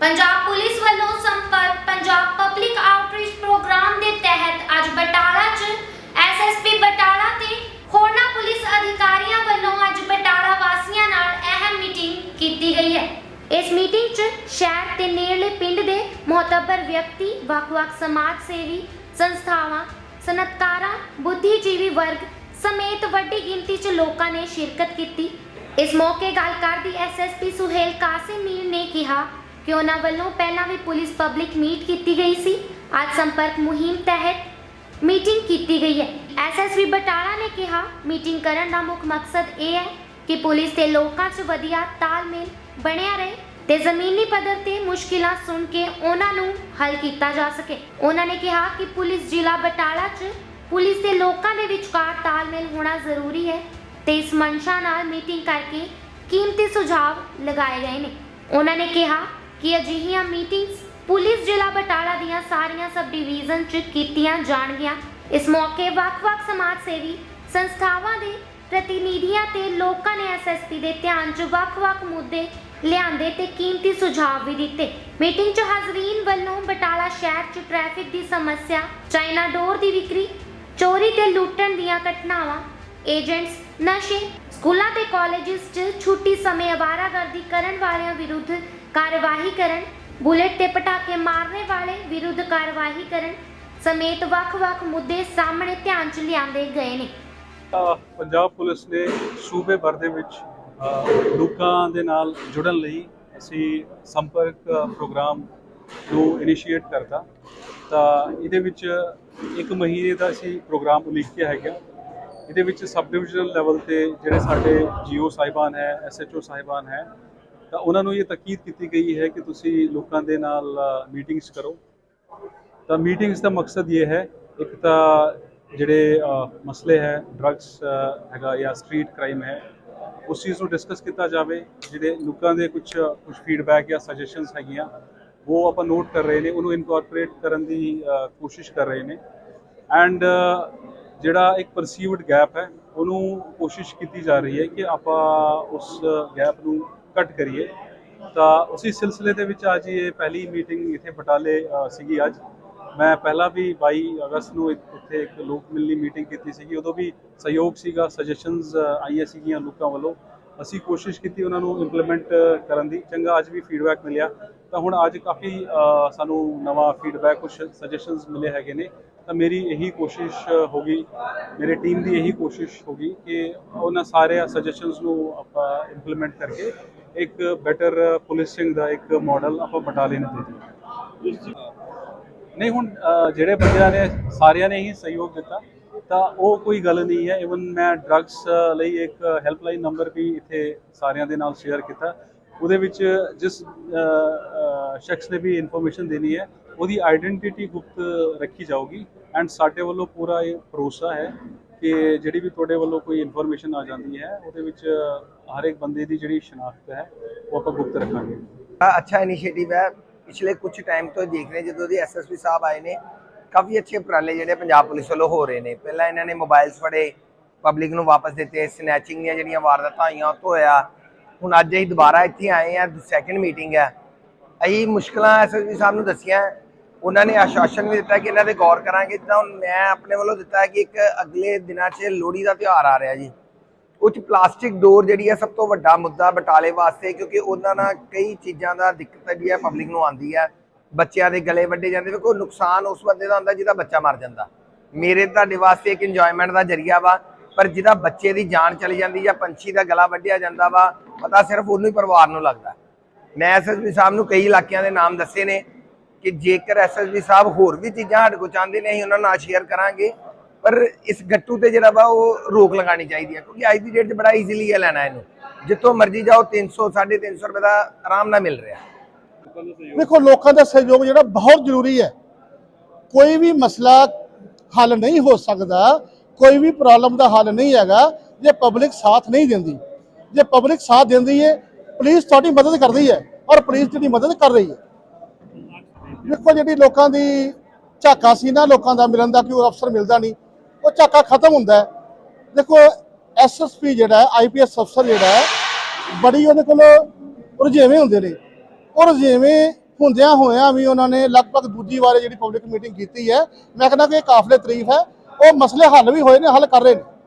Punjab police ਵੱਲੋਂ ਸੰਪਰਕ Punjab public outreach programme ਦੇ ਤਹਿਤ ਅੱਜ ਬਟਾਲਾ 'ਚ ਐਸਐਸਪੀ ਬਟਾਲਾ ਤੇ ਹੋਰਨਾਂ ਪੁਲਿਸ ਅਧਿਕਾਰੀਆਂ ਵੱਲੋਂ ਅੱਜ ਬਟਾਲਾ ਵਾਸੀਆਂ ਨਾਲ ਅਹਿਮ ਮੀਟਿੰਗ ਕੀਤੀ ਗਈ ਹੈ। ਇਸ ਮੀਟਿੰਗ 'ਚ ਸ਼ਹਿਰ ਤੇ ਨੇੜਲੇ ਪਿੰਡ ਦੇ ਮਹੱਤਵਪੂਰਨ ਵਿਅਕਤੀ, ਵੱਖ-ਵੱਖ ਸਮਾਜ ਸੇਵੀ ਸੰਸਥਾਵਾਂ, ਸਨਅਤਕਾਰਾਂ, ਬੁੱਧੀਜੀਵੀ ਵਰਗ ਸਮੇਤ ਵੱਡੀ ਗਿਣਤੀ 'ਚ ਲੋਕਾਂ ਨੇ ਸ਼ਿਰਕਤ ਕੀਤੀ। ਇਸ ਮੌਕੇ ਗੱਲ ਕਰਦੀ ਐਸਐਸਪੀ ਸੁਹੇਲ ਕਾਸਿਮ ਨੇ ਕਿਹਾ ਕਿ ਉਹਨਾਂ ਵੱਲੋਂ ਪਹਿਲਾਂ ਵੀ ਪੁਲਿਸ ਪਬਲਿਕ ਮੀਟ ਕੀਤੀ ਗਈ ਸੀ। ਅੱਜ ਸੰਪਰਕ ਮੁਹਿੰਮ ਤਹਿਤ ਮੀਟਿੰਗ ਕੀਤੀ ਗਈ ਹੈ। ਐਸਐਸਪੀ ਬਟਾਲਾ ਨੇ ਕਿਹਾ, ਮੀਟਿੰਗ ਕਰਨ ਦਾ ਮੁੱਖ ਮਕਸਦ ਇਹ ਹੈ ਕਿ ਪੁਲਿਸ ਤੇ ਲੋਕਾਂ 'ਚ ਵਧੀਆ ਤਾਲਮੇਲ ਬਣਿਆ ਰਹੇ ਤੇ ਜ਼ਮੀਨੀ ਪੱਧਰ ਤੇ ਮੁਸ਼ਕਿਲਾਂ ਸੁਣ ਕੇ ਉਹਨਾਂ ਨੂੰ ਹੱਲ ਕੀਤਾ ਜਾ ਸਕੇ। ਉਹਨਾਂ ਨੇ ਕਿਹਾ ਕਿ ਪੁਲਿਸ ਜ਼ਿਲ੍ਹਾ ਬਟਾਲਾ 'ਚ ਪੁਲਿਸ ਤੇ ਲੋਕਾਂ ਦੇ ਵਿਚਕਾਰ ਤਾਲਮੇਲ ਹੋਣਾ ਜ਼ਰੂਰੀ ਹੈ ਤੇ ਇਸ ਮਨਸ਼ਾ ਨਾਲ ਮੀਟਿੰਗ ਕਰਕੇ ਕੀਮਤੀ ਸੁਝਾਅ ਲਗਾਏ ਗਏ ਨੇ। ਉਹਨਾਂ ਨੇ ਕਿਹਾ ਕਿ ਅਜਿਹੀਆਂ ਮੀਟਿੰਗਸ ਪੁਲਿਸ ਜ਼ਿਲ੍ਹਾ ਬਟਾਲਾ ਦੀਆਂ ਸਾਰੀਆਂ ਸਬ ਡਿਵੀਜ਼ਨ 'ਚ ਕੀਤੀਆਂ ਜਾਣਗੀਆਂ। ਇਸ ਮੌਕੇ ਵੱਖ-ਵੱਖ ਸਮਾਜ ਸੇਵੀ ਸੰਸਥਾਵਾਂ ਦੇ ਪ੍ਰਤੀਨਿਧੀਆਂ ਤੇ ਲੋਕਾਂ ਨੇ ਐਸਐਸਪੀ ਦੇ ਧਿਆਨ 'ਚ ਵੱਖ-ਵੱਖ ਮੁੱਦੇ ਲਿਆਂਦੇ ਤੇ ਕੀਮਤੀ ਸੁਝਾਅ ਵੀ ਦਿੱਤੇ। ਮੀਟਿੰਗ 'ਚ ਹਾਜ਼ਰੀਨ ਵੱਲੋਂ ਬਟਾਲਾ ਸ਼ਹਿਰ 'ਚ ਟ੍ਰੈਫਿਕ ਦੀ ਸਮੱਸਿਆ, ਚਾਈਨਾ ਡੋਰ ਦੀ ਵਿਕਰੀ, ਚੋਰੀ ਤੇ ਲੁੱਟਣ ਦੀਆਂ ਘਟਨਾਵਾਂ, ਏਜੰਟਸ ਨਸ਼ੇ, ਸਕੂਲਾਂ ਤੇ ਕਾਲਜਿਸ 'ਚ ਛੁੱਟੀ ਸਮੇਂ ਅਵਾਰਾਗਰਦੀ ਕਰਨ ਵਾਲਿਆਂ ਵਿਰੁੱਧ ਕਾਰਵਾਈ ਕਰਨ, ਬੁਲੇਟ ਤੇ ਪਟਾਕੇ ਮਾਰਨੇ ਵਾਲੇ ਵਿਰੁੱਧ ਕਾਰਵਾਈ ਕਰਨ ਸਮੇਤ ਵੱਖ-ਵੱਖ ਮੁੱਦੇ ਸਾਹਮਣੇ ਧਿਆਨ 'ਚ ਲਿਆਂਦੇ ਗਏ ਨੇ। ਪੰਜਾਬ ਪੁਲਿਸ ਨੇ ਸੂਬੇ ਭਰ ਦੇ ਵਿੱਚ ਲੋਕਾਂ ਦੇ ਨਾਲ ਜੁੜਨ ਲਈ ਅਸੀਂ ਸੰਪਰਕ ਪ੍ਰੋਗਰਾਮ ਨੂੰ ਇਨੀਸ਼ੀਏਟ ਕਰਤਾ। ਤਾਂ ਇਹਦੇ ਵਿੱਚ ਇੱਕ ਮਹੀਨੇ ਦਾ ਅਸੀਂ ਪ੍ਰੋਗਰਾਮ ਉਲੀਕਿਆ ਹੈਗਾ। ਇਹਦੇ ਵਿੱਚ ਸਬ ਡਿਵੀਜ਼ਨਲ ਲੈਵਲ ਤੇ ਜਿਹੜੇ ਸਾਡੇ ਜੀਓ ਸਾਹਿਬਾਨ ਹੈ ਐਸਐਚਓ ਸਾਹਿਬਾਨ ਹੈ ਤਾਂ ਉਹਨਾਂ ਨੂੰ ਇਹ ਤਾਕੀਦ ਕੀਤੀ ਗਈ ਹੈ ਕਿ ਤੁਸੀਂ ਲੋਕਾਂ ਦੇ ਨਾਲ ਮੀਟਿੰਗਸ ਕਰੋ। ਤਾਂ ਮੀਟਿੰਗਸ ਦਾ ਮਕਸਦ ਇਹ ਹੈ, ਇੱਕ ਤਾਂ ਜਿਹੜੇ ਮਸਲੇ ਹੈ ਡਰੱਗਸ ਹੈਗਾ ਜਾਂ ਸਟਰੀਟ ਕ੍ਰਾਈਮ ਹੈ, ਉਸ ਚੀਜ਼ ਨੂੰ ਡਿਸਕਸ ਕੀਤਾ ਜਾਵੇ। ਜਿਹੜੇ ਲੋਕਾਂ ਦੇ ਕੁਝ ਕੁਝ ਫੀਡਬੈਕ ਜਾਂ ਸੁਜੈਸ਼ਨਸ ਹੈਗੀਆਂ, ਉਹ ਆਪਾਂ ਨੋਟ ਕਰ ਰਹੇ ਨੇ, ਉਹਨੂੰ ਇਨਕੋਰਪੋਰੇਟ ਕਰਨ ਦੀ ਕੋਸ਼ਿਸ਼ ਕਰ ਰਹੇ ਨੇ। ਐਂਡ ਜਿਹੜਾ ਇੱਕ ਪਰਸੀਵਡ ਗੈਪ ਹੈ, ਉਹਨੂੰ ਕੋਸ਼ਿਸ਼ ਕੀਤੀ ਜਾ ਰਹੀ ਹੈ ਕਿ ਆਪਾਂ ਉਸ ਗੈਪ ਨੂੰ ਕੱਟ ਕਰੀਏ। ਤਾਂ ਉਸੇ ਸਿਲਸਿਲੇ ਦੇ ਵਿੱਚ ਅੱਜ ਇਹ ਪਹਿਲੀ ਮੀਟਿੰਗ ਇੱਥੇ ਬਟਾਲੇ ਸੀਗੀ ਅੱਜ। ਮੈਂ ਪਹਿਲਾਂ ਵੀ 22 ਅਗਸਤ ਨੂੰ ਇੱਥੇ ਇੱਕ ਲੋਕ ਮਿਲਣੀ ਮੀਟਿੰਗ ਕੀਤੀ ਸੀਗੀ। ਉਦੋਂ ਵੀ ਸਹਿਯੋਗ ਸੀਗਾ ਸੁਜੈਸ਼ਨਸ ਆਈਆਂ ਸੀਗੀਆਂ ਲੋਕਾਂ ਵੱਲੋਂ। ਅਸੀਂ ਕੋਸ਼ਿਸ਼ ਕੀਤੀ ਉਹਨਾਂ ਨੂੰ ਇੰਪਲੀਮੈਂਟ ਕਰਨ ਦੀ। ਚੰਗਾ ਅੱਜ ਵੀ ਫੀਡਬੈਕ ਮਿਲਿਆ। ਤਾਂ ਹੁਣ ਅੱਜ ਕਾਫੀ ਸਾਨੂੰ ਨਵਾਂ ਫੀਡਬੈਕ ਕੁਝ ਸੁਜੈਸ਼ਨਸ ਮਿਲੇ ਹੈਗੇ ਨੇ। ਤਾਂ ਮੇਰੀ ਇਹੀ ਕੋਸ਼ਿਸ਼ ਹੋਗੀ ਮੇਰੇ ਟੀਮ ਦੀ ਇਹੀ ਕੋਸ਼ਿਸ਼ ਹੋਗੀ ਕਿ ਉਹਨਾਂ ਸਾਰੇ ਸੁਜੈਸ਼ਨਸ ਨੂੰ ਆਪਾਂ ਇੰਪਲੀਮੈਂਟ ਕਰਕੇ ਇੱਕ ਬੈਟਰ ਪੁਲਿਸਿੰਗ ਦਾ ਇੱਕ ਮਾਡਲ ਆਪਾਂ ਬਟਾਲੇ ਨੂੰ ਦੇ ਦਈਏ ਨਹੀਂ ਹੁਣ ਜਿਹੜੇ ਬੰਦਿਆਂ ਨੇ ਸਾਰਿਆਂ ਨੇ ਹੀ ਸਹਿਯੋਗ ਦਿੱਤਾ, ਤਾਂ ਉਹ ਕੋਈ ਗੱਲ ਨਹੀਂ ਹੈ। ਇਵਨ ਮੈਂ ਡਰੱਗਸ ਲਈ ਇੱਕ ਹੈਲਪਲਾਈਨ ਨੰਬਰ ਵੀ ਇੱਥੇ ਸਾਰਿਆਂ ਦੇ ਨਾਲ ਸ਼ੇਅਰ ਕੀਤਾ। ਉਹਦੇ ਵਿੱਚ ਜਿਸ ਸ਼ਖਸ ਨੇ ਵੀ ਇਨਫੋਰਮੇਸ਼ਨ ਦੇਣੀ ਹੈ, ਉਹਦੀ ਆਇਡੈਂਟੀਟੀ ਗੁਪਤ ਰੱਖੀ ਜਾਊਗੀ। ਐਂਡ ਸਾਡੇ ਵੱਲੋਂ ਪੂਰਾ ਇਹ ਭਰੋਸਾ ਹੈ ਕਿ ਜਿਹੜੀ ਵੀ ਤੁਹਾਡੇ ਵੱਲੋਂ ਕੋਈ ਇਨਫੋਰਮੇਸ਼ਨ ਆ ਜਾਂਦੀ ਹੈ, ਉਹਦੇ ਵਿੱਚ ਹਰ ਇੱਕ ਬੰਦੇ ਦੀ ਜਿਹੜੀ ਸ਼ਨਾਖਤ ਹੈ, ਉਹ ਆਪਾਂ ਗੁਪਤ ਰੱਖਾਂਗੇ। ਬੜਾ ਅੱਛਾ ਇਨੀਸ਼ੀਏਟਿਵ ਹੈ। ਪਿਛਲੇ ਕੁਝ ਟਾਈਮ ਤੋਂ ਦੇਖ ਰਹੇ ਜਦੋਂ ਦੇ ਐਸਐਸਪੀ ਸਾਹਿਬ ਆਏ ਨੇ, ਕਾਫੀ ਅੱਛੇ ਉਪਰਾਲੇ ਜਿਹੜੇ ਪੰਜਾਬ ਪੁਲਿਸ ਵੱਲੋਂ ਹੋ ਰਹੇ ਨੇ। ਪਹਿਲਾਂ ਇਹਨਾਂ ਨੇ ਮੋਬਾਈਲਸ ਫੜੇ ਪਬਲਿਕ ਨੂੰ ਵਾਪਸ ਦਿੱਤੇ ਸਨੈਚਿੰਗ ਦੀਆਂ ਜਿਹੜੀਆਂ ਵਾਰਦਾਤਾਂ ਆਈਆਂ, ਉਹ ਤੋਂ ਹੋਇਆ। ਹੁਣ ਅੱਜ ਅਸੀਂ ਦੁਬਾਰਾ ਇੱਥੇ ਆਏ ਆ ਸੈਕੰਡ ਮੀਟਿੰਗ ਹੈ। ਅਸੀਂ ਮੁਸ਼ਕਲਾਂ ਐਸਐਸਪੀ ਸਾਹਿਬ ਨੂੰ ਦੱਸੀਆਂ ਉਹਨਾਂ ਨੇ ਆਸ਼ਵਾਸਨ ਵੀ ਦਿੱਤਾ ਕਿ ਇਹਨਾਂ ਤੇ ਗੌਰ ਕਰਾਂਗੇ ਜਿੱਦਾਂ ਹੁਣ ਮੈਂ ਆਪਣੇ ਵੱਲੋਂ ਦਿੱਤਾ ਕਿ ਇੱਕ ਅਗਲੇ ਦਿਨਾਂ 'ਚ ਲੋਹੜੀ ਦਾ ਤਿਉਹਾਰ ਆ ਰਿਹਾ ਜੀ। ਉਹ 'ਚ ਪਲਾਸਟਿਕ ਡੋਰ ਜਿਹੜੀ ਹੈ ਸਭ ਤੋਂ ਵੱਡਾ ਮੁੱਦਾ ਬਟਾਲੇ ਵਾਸਤੇ, ਕਿਉਂਕਿ ਉਹਨਾਂ ਨਾਲ ਕਈ ਚੀਜ਼ਾਂ ਦਾ ਦਿੱਕਤ ਜਿਹੜੀ ਹੈ, ਪਬਲਿਕ ਨੂੰ ਆਉਂਦੀ ਹੈ। ਬੱਚਿਆਂ ਦੇ ਗਲੇ ਵੱਡੇ ਜਾਂਦੇ ਕੋਈ ਨੁਕਸਾਨ ਉਸ ਬੰਦੇ ਦਾ ਹੁੰਦਾ ਜਿਹਦਾ ਬੱਚਾ ਮਰ ਜਾਂਦਾ। ਮੇਰੇ ਤੁਹਾਡੇ ਵਾਸਤੇ ਇੱਕ ਇੰਜੋਇਮੈਂਟ ਦਾ ਜਰੀਆ ਵਾ, ਪਰ ਜਿਹਦਾ ਬੱਚੇ ਦੀ ਜਾਨ ਚਲੀ ਜਾਂਦੀ ਜਾਂ ਪੰਛੀ ਦਾ ਗਲਾ ਵੱਢਿਆ ਜਾਂਦਾ ਵਾ, ਪਤਾ ਸਿਰਫ ਉਹਨੂੰ ਹੀ ਪਰਿਵਾਰ ਨੂੰ ਲੱਗਦਾ। ਮੈਂ ਐਸਐਸਪੀ ਸਾਹਿਬ ਨੂੰ ਕਈ ਇਲਾਕਿਆਂ ਦੇ ਨਾਮ ਦੱਸੇ ਨੇ ਕਿ ਜੇਕਰ ਐਸਐਸਪੀ ਸਾਹਿਬ ਹੋਰ ਵੀ ਚੀਜ਼ਾਂ ਸਾਡੇ ਕੋਲ ਚਾਹੁੰਦੇ ਨੇ, ਅਸੀਂ ਉਹਨਾਂ ਨਾਲ ਸ਼ੇਅਰ ਕਰਾਂਗੇ। ਪਰ ਇਸ ਗੱਟੂ ਤੇ ਜਿਹੜਾ ਵਾ, ਉਹ ਰੋਕ ਲਗਾਣੀ ਚਾਹੀਦੀ ਹੈ, ਕਿਉਂਕਿ ਅੱਜ ਦੀ ਡੇਟ 'ਚ ਬੜਾ ਈਜ਼ੀਲੀ ਹੈ ਲੈਣਾ ਇਹਨੂੰ। ਜਿੱਥੋਂ ਮਰਜ਼ੀ ਜਾਓ 300 350 ਰੁਪਏ ਦਾ ਆਰਾਮ ਨਾਲ ਮਿਲ ਰਿਹਾ। ਦੇਖੋ, ਲੋਕਾਂ ਦਾ ਸਹਿਯੋਗ ਜਿਹੜਾ ਬਹੁਤ ਜ਼ਰੂਰੀ ਹੈ। ਕੋਈ ਵੀ ਮਸਲਾ ਹੱਲ ਨਹੀਂ ਹੋ ਸਕਦਾ, ਕੋਈ ਵੀ ਪ੍ਰੋਬਲਮ ਦਾ ਹੱਲ ਨਹੀਂ ਹੈਗਾ, ਜੇ ਪਬਲਿਕ ਸਾਥ ਨਹੀਂ ਦਿੰਦੀ। ਜੇ ਪਬਲਿਕ ਸਾਥ ਦਿੰਦੀ ਹੈ ਪੁਲਿਸ ਤੁਹਾਡੀ ਮਦਦ ਕਰਦੀ ਹੈ ਔਰ ਪੁਲਿਸ ਜਿਹੜੀ ਮਦਦ ਕਰ ਰਹੀ ਹੈ। ਦੇਖੋ ਜਿਹੜੀ ਲੋਕਾਂ ਦੀ ਝਾਕਾ ਸੀ ਨਾ, ਲੋਕਾਂ ਦਾ ਮਿਲਣ ਦਾ ਕਿ ਉਹ ਅਫਸਰ ਮਿਲਦਾ ਨਹੀਂ, ਉਹ ਝਾਕਾ ਖਤਮ ਹੁੰਦਾ ਹੈ। ਦੇਖੋ ਐਸਐਸਪੀ ਜਿਹੜਾ ਹੈ ਆਈਪੀਐਸ ਅਫਸਰ ਜਿਹੜਾ ਹੈ, ਬੜੀ ਉਹਦੇ ਕੋਲ ਰੁਝੇਵੇਂ ਹੁੰਦੇ ਨੇ। ਉਹ ਰੁਝੇਵੇਂ ਹੁੰਦਿਆਂ ਹੋਇਆਂ ਵੀ ਉਹਨਾਂ ਨੇ ਲਗਭਗ ਦੂਜੀ ਵਾਰ ਜਿਹੜੀ ਪਬਲਿਕ ਮੀਟਿੰਗ ਕੀਤੀ ਹੈ, ਮੈਂ ਕਹਿੰਦਾ ਕਿ ਇਹ ਕਾਫਲੇ ਤਾਰੀਫ ਹੈ, ਉਹ ਮਸਲੇ ਹੱਲ ਵੀ ਹੋਏ ਨੇ, ਹੱਲ ਕਰ ਰਹੇ ਨੇ।